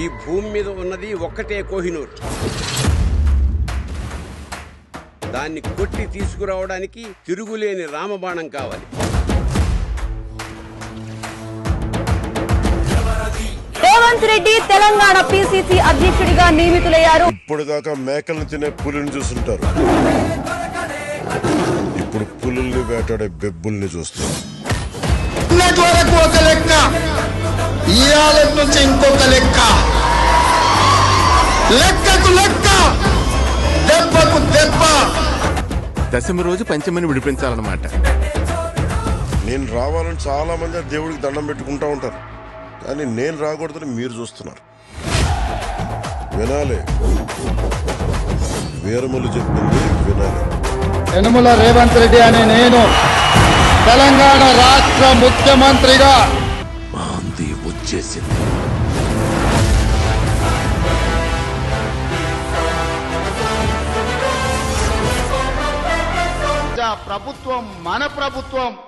ఈ భూమి మీద ఉన్నది ఒక్కటే కోహినూర్. దాన్ని కొట్టి తీసుకురావడానికి తిరుగులేని రామబాణం కావాలి. రేవంత్ రెడ్డి తెలంగాణ పిసిసి అధ్యక్షుడిగా నియమితులయ్యారు. ఇప్పుడు దాకా మేకలను తినే పులిని చూస్తుంటారు. ఇప్పుడు పులుల్ని వేటాడే బెబ్బుల్ని చూస్తారు ఇవాళ నుంచి ఇంకొక లెక్క. లెక్కకు లెక్క. దెబ్బకు దెబ్బ. దశమి రోజు పంచమని విడిపించాలన్నమాట. నేను రావాలని చాలా మంది దేవుడికి దండం పెట్టుకుంటా ఉంటారు. కానీ నేను రాకూడదని మీరు చూస్తున్నారు. వినాలి. వీరములు చెప్పింది వినాలి. యనుమల రేవంత్ రెడ్డి అనే నేను తెలంగాణ రాష్ట్ర ముఖ్యమంత్రిగా వచ్చేసింది. ప్రభుత్వం మన ప్రభుత్వం.